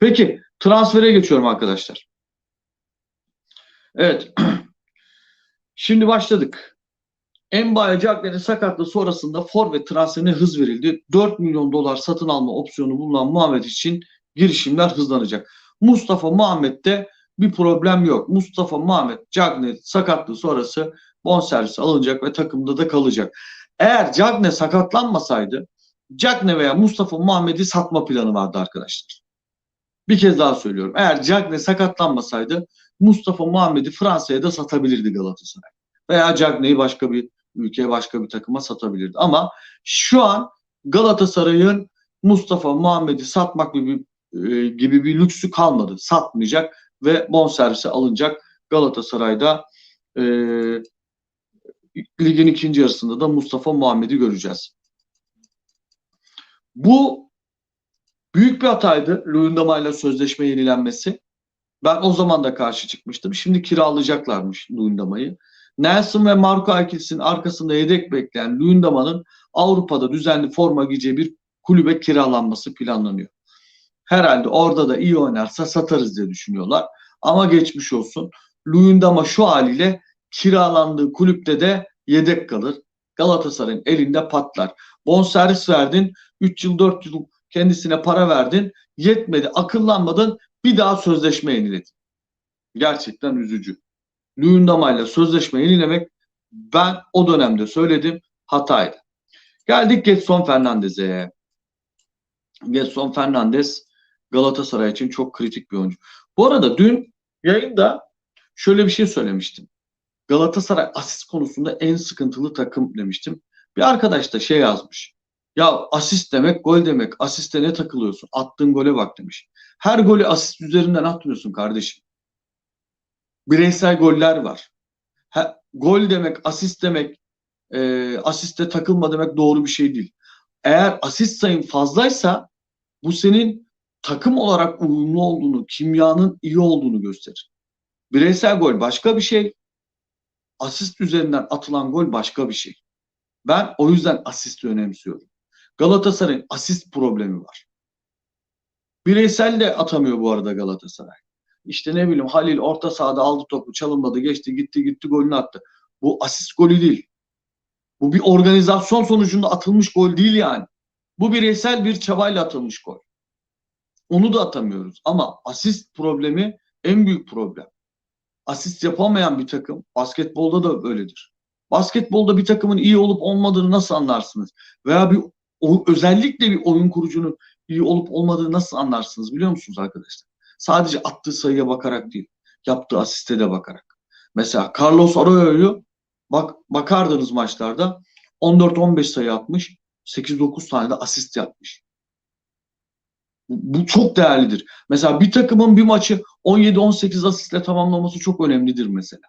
Peki transfere geçiyorum arkadaşlar. Evet. Şimdi başladık. Mbaye Cagney'in sakatlığı sonrasında forvet transferine hız verildi. 4 milyon dolar satın alma opsiyonu bulunan Muhammed için girişimler hızlanacak. Mustafa Muhammed'de bir problem yok. Mustafa Muhammed Cagney sakatlığı sonrası bonservisi alınacak ve takımda da kalacak. Eğer Cagney sakatlanmasaydı Cagney veya Mustafa Muhammed'i satma planı vardı arkadaşlar. Bir kez daha söylüyorum. Eğer Cagney sakatlanmasaydı Mustafa Muhammed'i Fransa'ya da satabilirdi Galatasaray. Veya Cagney'i başka bir ülkeye başka bir takıma satabilirdi. Ama şu an Galatasaray'ın Mustafa Muhammed'i satmak gibi, e, gibi bir lüksü kalmadı. Satmayacak ve bonservisi alınacak. Galatasaray'da e, ligin ikinci yarısında da Mustafa Muhammed'i göreceğiz. Bu büyük bir hataydı Luyendama sözleşme yenilenmesi. Ben o zaman da karşı çıkmıştım. Şimdi kiralayacaklarmış Luyendama'yı. Nelson ve Marco Akils'in arkasında yedek bekleyen Luyendama'nın Avrupa'da düzenli forma giyeceği bir kulübe kiralanması planlanıyor. Herhalde orada da iyi oynarsa satarız diye düşünüyorlar. Ama geçmiş olsun. Luyendama şu haliyle kiralandığı kulüpte de yedek kalır. Galatasaray'ın elinde patlar. Bonservis verdin. 3 yıl 4 yıl kendisine para verdin. Yetmedi. Akıllanmadın. Bir daha sözleşme yeniledin. Gerçekten üzücü. Luyendama ile sözleşme yenilemek ben o dönemde söyledim hataydı. Geldik Getson Fernandez'e. Getson Fernandez Galatasaray için çok kritik bir oyuncu. Bu arada dün yayında şöyle bir şey söylemiştim. Galatasaray asist konusunda en sıkıntılı takım demiştim. Bir arkadaş da şey yazmış. Ya asist demek gol demek. Asiste ne takılıyorsun? Attığın gole bak demiş. Her golü asist üzerinden atmıyorsun kardeşim. Bireysel goller var. Ha, gol demek, asist demek, e, asiste takılma demek doğru bir şey değil. Eğer asist sayın fazlaysa bu senin takım olarak uyumlu olduğunu, kimyanın iyi olduğunu gösterir. Bireysel gol başka bir şey. Asist üzerinden atılan gol başka bir şey. Ben o yüzden asisti önemsiyorum. Galatasaray'ın asist problemi var. Bireysel de atamıyor bu arada Galatasaray. İşte ne bileyim Halil orta sahada aldı topu çalınmadı geçti gitti gitti golünü attı. Bu asist golü değil. Bu bir organizasyon sonucunda atılmış gol değil yani. Bu bireysel bir çabayla atılmış gol. Onu da atamıyoruz ama asist problemi en büyük problem. Asist yapamayan bir takım basketbolda da öyledir. Basketbolda bir takımın iyi olup olmadığını nasıl anlarsınız? Veya bir o, özellikle bir oyun kurucunun iyi olup olmadığını nasıl anlarsınız biliyor musunuz arkadaşlar? Sadece attığı sayıya bakarak değil, yaptığı asiste de bakarak. Mesela Carlos Arroyo'yu bak bakardınız maçlarda 14-15 sayı atmış, 8-9 tane de asist yapmış. Bu, bu çok değerlidir. Mesela bir takımın bir maçı 17-18 asistle tamamlaması çok önemlidir mesela.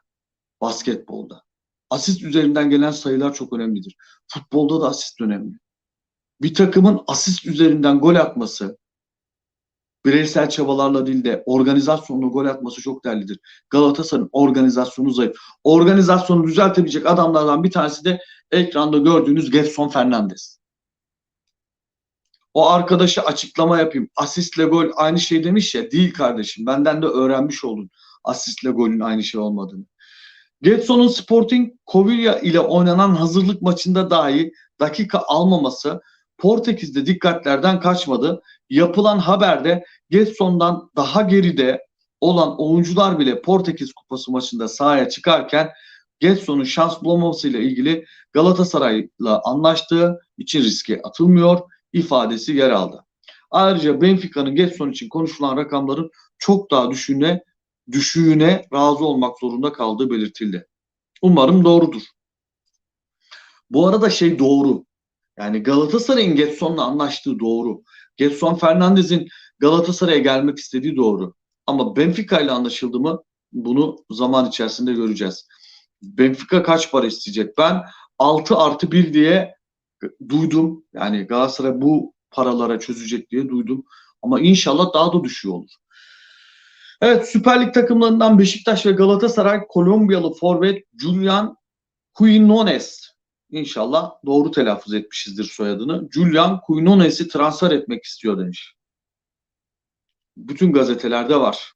Basketbolda. Asist üzerinden gelen sayılar çok önemlidir. Futbolda da asist önemli. Bir takımın asist üzerinden gol atması, bireysel çabalarla değil de organizasyonla gol atması çok değerlidir. Galatasaray'ın organizasyonu zayıf. Organizasyonu düzeltebilecek adamlardan bir tanesi de ekranda gördüğünüz Gerson Fernandez. O arkadaşa açıklama yapayım. Asistle gol aynı şey demiş ya. Değil kardeşim. Benden de öğrenmiş oldun. Asistle golün aynı şey olmadığını. Getson'un Sporting Covilla ile oynanan hazırlık maçında dahi dakika almaması Portekiz'de dikkatlerden kaçmadı. Yapılan haberde Getson'dan daha geride olan oyuncular bile Portekiz Kupası maçında sahaya çıkarken Getson'un şans bulamamasıyla ilgili Galatasaray'la anlaştığı için riske atılmıyor ifadesi yer aldı. Ayrıca Benfica'nın Getson için konuşulan rakamların çok daha düşüğüne, düşüğüne razı olmak zorunda kaldığı belirtildi. Umarım doğrudur. Bu arada şey doğru. Yani Galatasaray'ın Getson'la anlaştığı doğru. Getson Fernandez'in Galatasaray'a gelmek istediği doğru. Ama Benfica ile anlaşıldı mı bunu zaman içerisinde göreceğiz. Benfica kaç para isteyecek? Ben 6 artı 1 diye duydum. Yani Galatasaray bu paralara çözecek diye duydum. Ama inşallah daha da düşüyor olur. Evet Süper Lig takımlarından Beşiktaş ve Galatasaray Kolombiyalı forvet Julian Quinones İnşallah doğru telaffuz etmişizdir soyadını. Julian Quinones'i transfer etmek istiyor demiş. bütün gazetelerde var.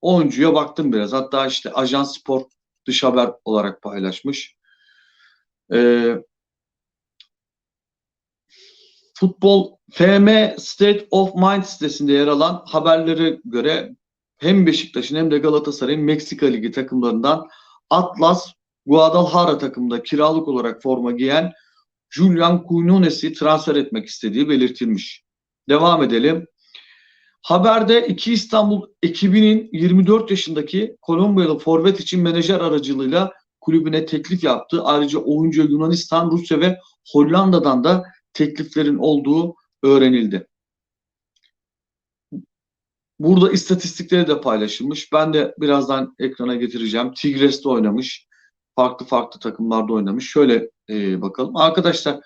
Oyuncuya baktım biraz. Hatta işte Ajans Spor dış haber olarak paylaşmış. Ee, futbol FM State of Mind sitesinde yer alan haberlere göre hem Beşiktaş'ın hem de Galatasaray'ın Meksika Ligi takımlarından Atlas Guadalajara takımında kiralık olarak forma giyen Julian Quinones'i transfer etmek istediği belirtilmiş. Devam edelim. Haberde iki İstanbul ekibinin 24 yaşındaki Kolombiyalı forvet için menajer aracılığıyla kulübüne teklif yaptı. Ayrıca oyuncu Yunanistan, Rusya ve Hollanda'dan da tekliflerin olduğu öğrenildi. Burada istatistikleri de paylaşılmış. Ben de birazdan ekrana getireceğim. Tigres'te oynamış. Farklı farklı takımlarda oynamış. Şöyle e, bakalım. Arkadaşlar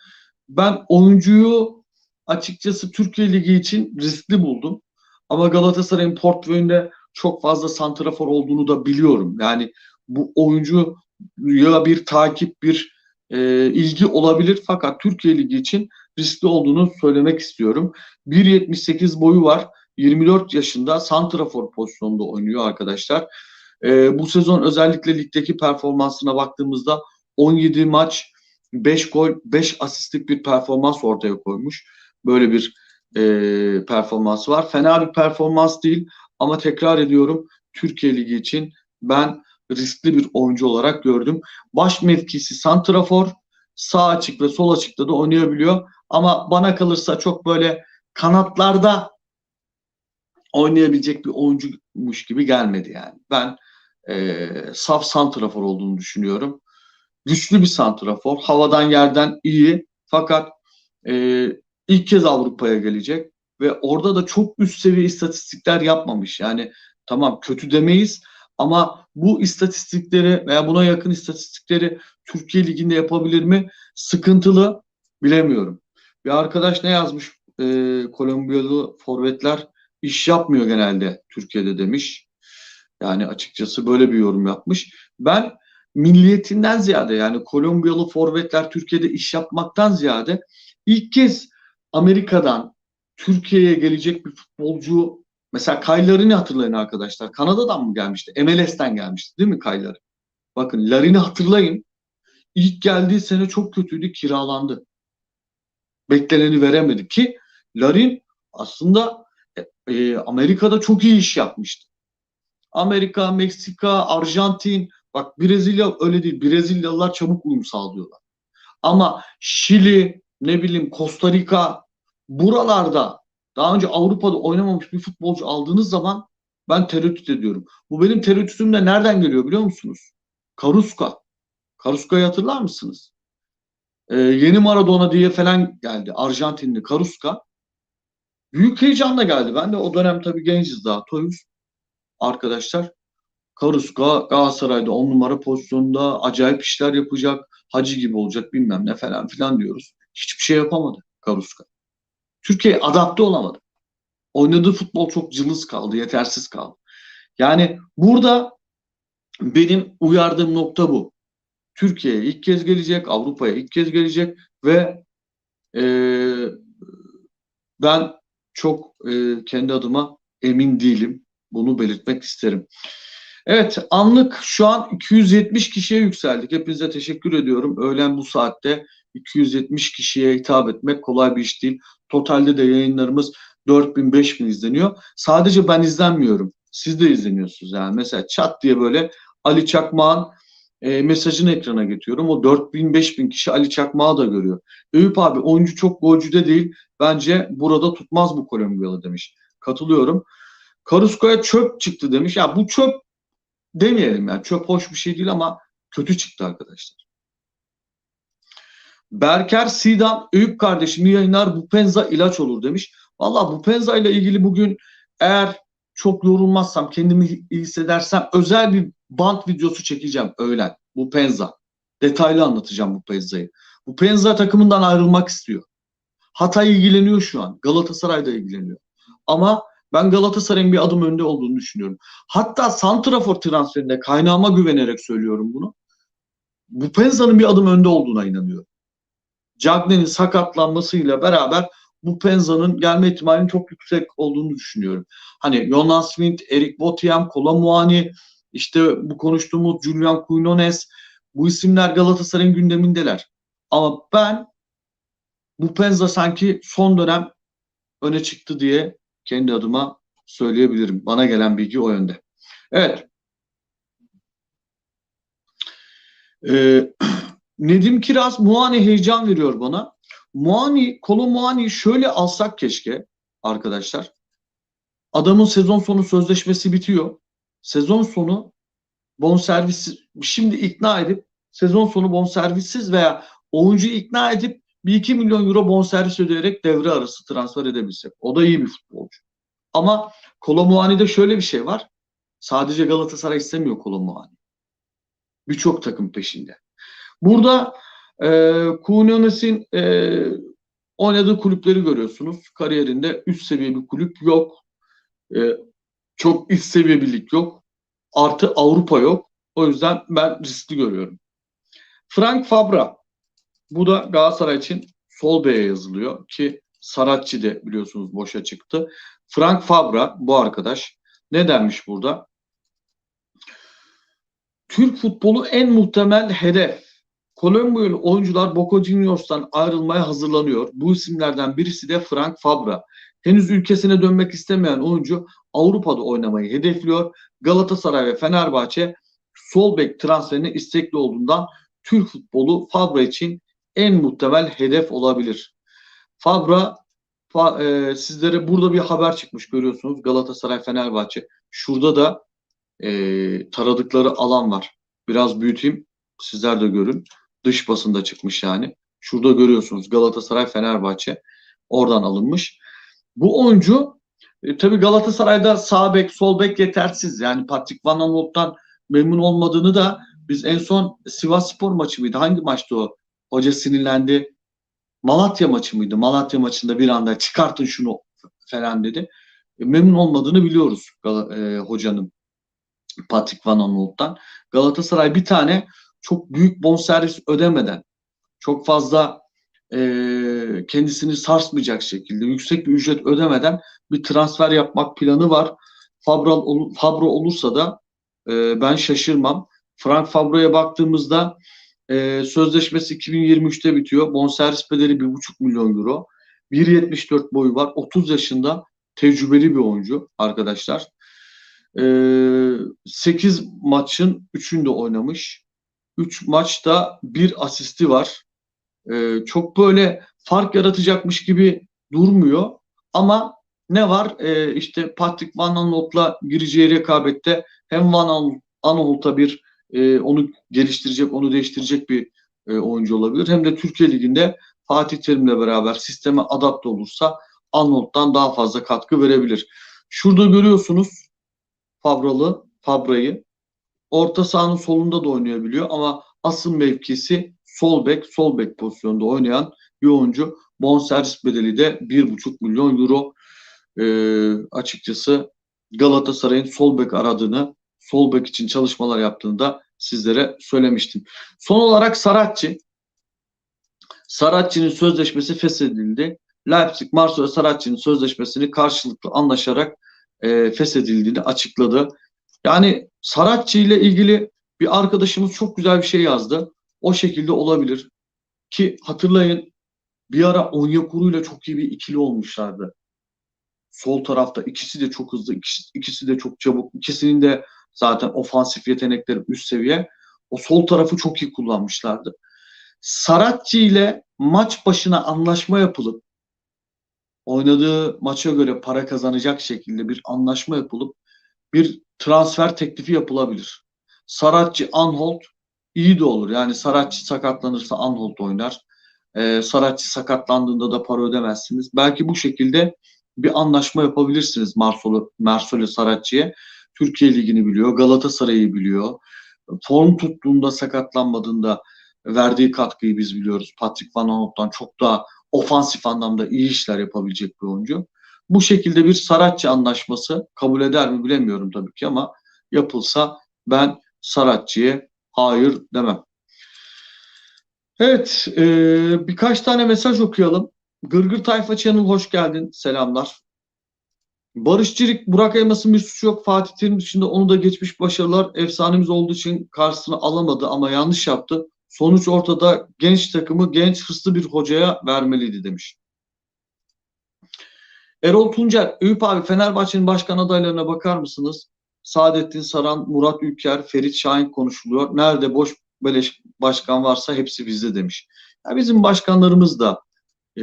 ben oyuncuyu açıkçası Türkiye Ligi için riskli buldum. Ama Galatasaray'ın portföyünde çok fazla santrafor olduğunu da biliyorum. Yani bu oyuncu ya bir takip bir e, ilgi olabilir fakat Türkiye Ligi için riskli olduğunu söylemek istiyorum. 1.78 boyu var. 24 yaşında santrafor pozisyonunda oynuyor arkadaşlar. E, bu sezon özellikle ligdeki performansına baktığımızda 17 maç 5 gol 5 asistlik bir performans ortaya koymuş. Böyle bir e, performansı var. Fena bir performans değil ama tekrar ediyorum Türkiye Ligi için ben riskli bir oyuncu olarak gördüm. Baş mevkisi santrafor, sağ açık ve sol açıkta da oynayabiliyor. Ama bana kalırsa çok böyle kanatlarda oynayabilecek bir oyuncuymuş gibi gelmedi yani. Ben e, saf santrafor olduğunu düşünüyorum. Güçlü bir santrafor. Havadan yerden iyi. Fakat e, ilk kez Avrupa'ya gelecek ve orada da çok üst seviye istatistikler yapmamış. Yani tamam kötü demeyiz ama bu istatistikleri veya buna yakın istatistikleri Türkiye Ligi'nde yapabilir mi? Sıkıntılı bilemiyorum. Bir arkadaş ne yazmış? Ee, Kolombiyalı forvetler iş yapmıyor genelde Türkiye'de demiş. Yani açıkçası böyle bir yorum yapmış. Ben milliyetinden ziyade yani Kolombiyalı forvetler Türkiye'de iş yapmaktan ziyade ilk kez Amerika'dan Türkiye'ye gelecek bir futbolcu mesela Kyle hatırlayın arkadaşlar. Kanada'dan mı gelmişti? MLS'ten gelmişti değil mi Kyle Bakın Larin'i hatırlayın. İlk geldiği sene çok kötüydü, kiralandı. Bekleneni veremedi ki Larin aslında e, e, Amerika'da çok iyi iş yapmıştı. Amerika, Meksika, Arjantin, bak Brezilya öyle değil. Brezilyalılar çabuk uyum sağlıyorlar. Ama Şili, ne bileyim Costa Rica buralarda daha önce Avrupa'da oynamamış bir futbolcu aldığınız zaman ben tereddüt ediyorum. Bu benim tereddütüm de nereden geliyor biliyor musunuz? Karuska. Karuska'yı hatırlar mısınız? Ee, yeni Maradona diye falan geldi. Arjantinli Karuska. Büyük heyecanla geldi. Ben de o dönem tabii genciz daha. Toyuz arkadaşlar. Karuska Galatasaray'da on numara pozisyonda acayip işler yapacak. Hacı gibi olacak bilmem ne falan filan diyoruz. Hiçbir şey yapamadı Karuska. Türkiye adapte olamadı. Oynadığı futbol çok cılız kaldı, yetersiz kaldı. Yani burada benim uyardığım nokta bu. Türkiye'ye ilk kez gelecek, Avrupa'ya ilk kez gelecek ve e, ben çok e, kendi adıma emin değilim. Bunu belirtmek isterim. Evet anlık şu an 270 kişiye yükseldik. Hepinize teşekkür ediyorum. Öğlen bu saatte 270 kişiye hitap etmek kolay bir iş değil. Totalde de yayınlarımız 4000-5000 izleniyor. Sadece ben izlenmiyorum. Siz de izleniyorsunuz yani. Mesela chat diye böyle Ali Çakmağ'ın e, mesajını ekrana getiriyorum. O 4000-5000 kişi Ali Çakmağ'ı da görüyor. Eyüp abi oyuncu çok golcü de değil. Bence burada tutmaz bu Kolombiyalı demiş. Katılıyorum. Karusko'ya çöp çıktı demiş. Ya bu çöp demeyelim yani. Çöp hoş bir şey değil ama kötü çıktı arkadaşlar. Berker Sidam Eyüp kardeşim yayınlar bu penza ilaç olur demiş. Valla bu penza ile ilgili bugün eğer çok yorulmazsam kendimi iyi hissedersem özel bir bant videosu çekeceğim öğlen. Bu penza. Detaylı anlatacağım bu penzayı. Bu penza takımından ayrılmak istiyor. Hatay ilgileniyor şu an. Galatasaray da ilgileniyor. Ama ben Galatasaray'ın bir adım önde olduğunu düşünüyorum. Hatta Santrafor transferinde kaynağıma güvenerek söylüyorum bunu. Bu Penza'nın bir adım önde olduğuna inanıyorum. Cagney'in sakatlanmasıyla beraber bu Penza'nın gelme ihtimalinin çok yüksek olduğunu düşünüyorum. Hani Jonas Wind, Erik Botiam, Kolomuani, işte bu konuştuğumuz Julian Quinones bu isimler Galatasaray'ın gündemindeler. Ama ben bu Penza sanki son dönem öne çıktı diye kendi adıma söyleyebilirim. Bana gelen bilgi o yönde. Evet. Ee, Nedim Kiraz Muani heyecan veriyor bana. Muani, Kolo Muani'yi şöyle alsak keşke arkadaşlar. Adamın sezon sonu sözleşmesi bitiyor. Sezon sonu bonservis şimdi ikna edip sezon sonu bonservissiz veya oyuncuyu ikna edip 1-2 milyon euro bonservis ödeyerek devre arası transfer edebilsek. O da iyi bir futbolcu. Ama Kolomuani'de şöyle bir şey var. Sadece Galatasaray istemiyor Kolomuani. Birçok takım peşinde. Burada e, Kunones'in e, oynadığı kulüpleri görüyorsunuz. Kariyerinde üst seviye bir kulüp yok. E, çok üst seviye bir lig yok. Artı Avrupa yok. O yüzden ben riskli görüyorum. Frank Fabra. Bu da Galatasaray için sol beye yazılıyor ki Saratçı de biliyorsunuz boşa çıktı. Frank Fabra bu arkadaş ne denmiş burada? Türk futbolu en muhtemel hedef. Kolombiya'lı oyuncular Boca Juniors'tan ayrılmaya hazırlanıyor. Bu isimlerden birisi de Frank Fabra. Henüz ülkesine dönmek istemeyen oyuncu Avrupa'da oynamayı hedefliyor. Galatasaray ve Fenerbahçe sol bek transferine istekli olduğundan Türk futbolu Fabra için en muhtemel hedef olabilir. Fabra fa, e, sizlere burada bir haber çıkmış görüyorsunuz. Galatasaray Fenerbahçe. Şurada da e, taradıkları alan var. Biraz büyüteyim. Sizler de görün. Dış basında çıkmış yani. Şurada görüyorsunuz Galatasaray Fenerbahçe. Oradan alınmış. Bu oyuncu e, tabii Galatasaray'da sağ bek, sol bek yetersiz. Yani Patrick Van Aanholt'tan memnun olmadığını da biz en son Sivas Spor maçı mıydı? Hangi maçtı o? Hoca sinirlendi. Malatya maçı mıydı? Malatya maçında bir anda çıkartın şunu falan dedi. E, memnun olmadığını biliyoruz e, hocanın Patrick Van Aanholt'tan. Galatasaray bir tane çok büyük bonservis ödemeden çok fazla e, kendisini sarsmayacak şekilde yüksek bir ücret ödemeden bir transfer yapmak planı var. Fabra, Fabro olursa da e, ben şaşırmam. Frank Fabro'ya baktığımızda e, sözleşmesi 2023'te bitiyor. Bonservis bedeli 1,5 milyon euro. 1.74 boyu var. 30 yaşında tecrübeli bir oyuncu arkadaşlar. E, 8 maçın 3'ünde oynamış. 3 maçta bir asisti var. E, çok böyle fark yaratacakmış gibi durmuyor. Ama ne var? E, işte Patrick Van Aanholt'la gireceği rekabette hem Van Aanholt'a bir e, onu geliştirecek, onu değiştirecek bir e, oyuncu olabilir. Hem de Türkiye Ligi'nde Fatih Terim'le beraber sisteme adapte olursa Arnold'dan daha fazla katkı verebilir. Şurada görüyorsunuz Fabralı, Fabra'yı. Orta sahanın solunda da oynayabiliyor ama asıl mevkisi sol bek, sol bek pozisyonda oynayan bir oyuncu. Bonservis bedeli de 1,5 milyon euro. Ee, açıkçası Galatasaray'ın sol bek aradığını sol bek için çalışmalar yaptığını da sizlere söylemiştim. Son olarak Saratçı. Saratçı'nın sözleşmesi feshedildi. Leipzig, Marsilya Saratçı'nın sözleşmesini karşılıklı anlaşarak e, feshedildiğini açıkladı. Yani Saratçı ile ilgili bir arkadaşımız çok güzel bir şey yazdı. O şekilde olabilir. Ki hatırlayın bir ara Onyekuru ile çok iyi bir ikili olmuşlardı. Sol tarafta ikisi de çok hızlı, ikisi, ikisi de çok çabuk. İkisinin de Zaten ofansif yetenekleri üst seviye. O sol tarafı çok iyi kullanmışlardı. Saratçı ile maç başına anlaşma yapılıp oynadığı maça göre para kazanacak şekilde bir anlaşma yapılıp bir transfer teklifi yapılabilir. Saratçı Anholt iyi de olur. Yani Saratçı sakatlanırsa Anholt oynar. Ee, Saratçı sakatlandığında da para ödemezsiniz. Belki bu şekilde bir anlaşma yapabilirsiniz Marsolo, Marsolo Saratçı'ya. Türkiye Ligi'ni biliyor, Galatasaray'ı biliyor. Form tuttuğunda, sakatlanmadığında verdiği katkıyı biz biliyoruz. Patrick Van Aanholt'tan çok daha ofansif anlamda iyi işler yapabilecek bir oyuncu. Bu şekilde bir Saratçı anlaşması kabul eder mi bilemiyorum tabii ki ama yapılsa ben Saratçı'ya hayır demem. Evet, e, birkaç tane mesaj okuyalım. Gırgır Tayfa Channel hoş geldin. Selamlar. Barış Çirik, Burak Elmas'ın bir suçu yok. Fatih Terim dışında onu da geçmiş başarılar efsanemiz olduğu için karşısına alamadı ama yanlış yaptı. Sonuç ortada genç takımı genç hırslı bir hocaya vermeliydi demiş. Erol Tuncer, Eyüp abi Fenerbahçe'nin başkan adaylarına bakar mısınız? Saadettin Saran, Murat Ülker, Ferit Şahin konuşuluyor. Nerede boş beleş başkan varsa hepsi bizde demiş. Ya bizim başkanlarımız da e,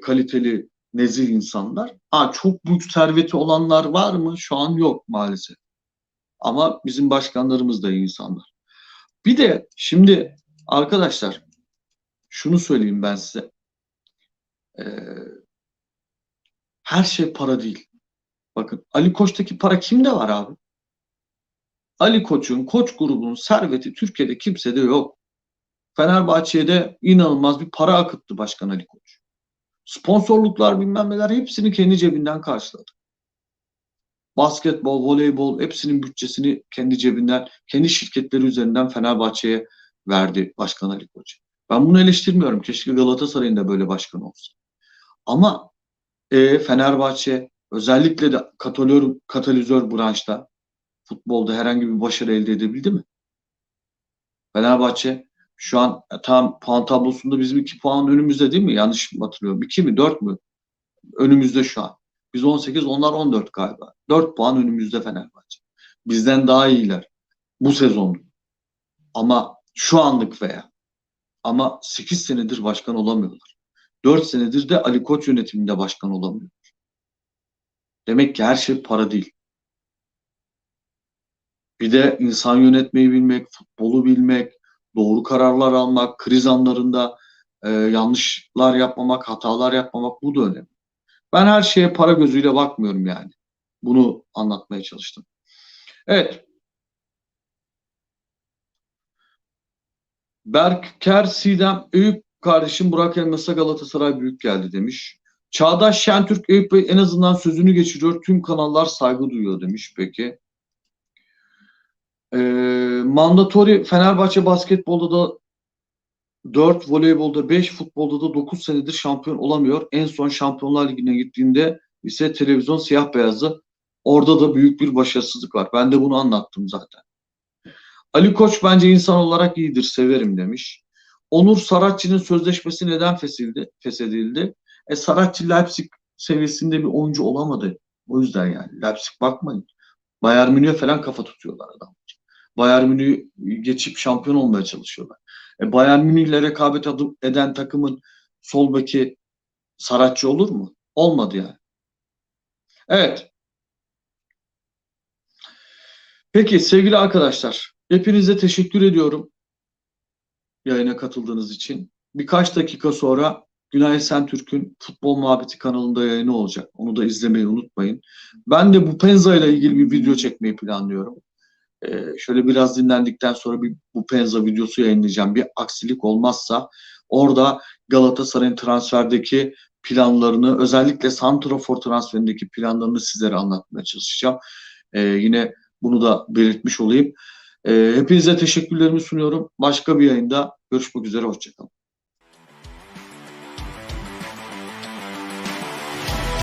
kaliteli, nezih insanlar. Ha, çok büyük serveti olanlar var mı? Şu an yok maalesef. Ama bizim başkanlarımız da insanlar. Bir de şimdi arkadaşlar şunu söyleyeyim ben size. Ee, her şey para değil. Bakın Ali Koç'taki para kimde var abi? Ali Koç'un, Koç grubunun serveti Türkiye'de kimsede yok. Fenerbahçe'de inanılmaz bir para akıttı Başkan Ali Koç. Sponsorluklar bilmem neler hepsini kendi cebinden karşıladı. Basketbol, voleybol hepsinin bütçesini kendi cebinden, kendi şirketleri üzerinden Fenerbahçe'ye verdi Başkan Ali Koç. Ben bunu eleştirmiyorum. Keşke Galatasaray'ın da böyle başkan olsa. Ama e, Fenerbahçe özellikle de katalizör, katalizör branşta futbolda herhangi bir başarı elde edebildi mi? Fenerbahçe şu an e, tam puan tablosunda bizim iki puan önümüzde değil mi? Yanlış mı hatırlıyorum? İki mi? Dört mü? Önümüzde şu an. Biz 18, onlar 14 galiba. 4 puan önümüzde Fenerbahçe. Bizden daha iyiler. Bu sezon. Ama şu anlık veya ama 8 senedir başkan olamıyorlar. 4 senedir de Ali Koç yönetiminde başkan olamıyor. Demek ki her şey para değil. Bir de insan yönetmeyi bilmek, futbolu bilmek, doğru kararlar almak, kriz anlarında e, yanlışlar yapmamak, hatalar yapmamak bu da önemli. Ben her şeye para gözüyle bakmıyorum yani. Bunu anlatmaya çalıştım. Evet. Berker Sidem Eyüp kardeşim Burak Elmas'a Galatasaray büyük geldi demiş. Çağdaş Şentürk Eyüp Bey en azından sözünü geçiriyor. Tüm kanallar saygı duyuyor demiş peki. Ee, mandatori Fenerbahçe basketbolda da 4 voleybolda 5 futbolda da 9 senedir şampiyon olamıyor. En son Şampiyonlar Ligi'ne gittiğinde ise televizyon siyah beyazı. Orada da büyük bir başarısızlık var. Ben de bunu anlattım zaten. Ali Koç bence insan olarak iyidir, severim demiş. Onur Saratçı'nın sözleşmesi neden feshedildi? feshedildi? E Saratçı Leipzig seviyesinde bir oyuncu olamadı. O yüzden yani Leipzig bakmayın. Bayern Münih'e falan kafa tutuyorlar adam. Bayern Münih'i geçip şampiyon olmaya çalışıyorlar. E, Bayern Münih ile rekabet eden takımın sol beki Saratçı olur mu? Olmadı yani. Evet. Peki sevgili arkadaşlar, hepinize teşekkür ediyorum yayına katıldığınız için. Birkaç dakika sonra Günay Sentürk'ün Futbol Muhabbeti kanalında yayını olacak. Onu da izlemeyi unutmayın. Ben de bu Penza ile ilgili bir video çekmeyi planlıyorum. Ee, şöyle biraz dinlendikten sonra bir bu Penza videosu yayınlayacağım. Bir aksilik olmazsa orada Galatasaray'ın transferdeki planlarını özellikle Santrafor transferindeki planlarını sizlere anlatmaya çalışacağım. Ee, yine bunu da belirtmiş olayım. Ee, hepinize teşekkürlerimi sunuyorum. Başka bir yayında görüşmek üzere. Hoşçakalın.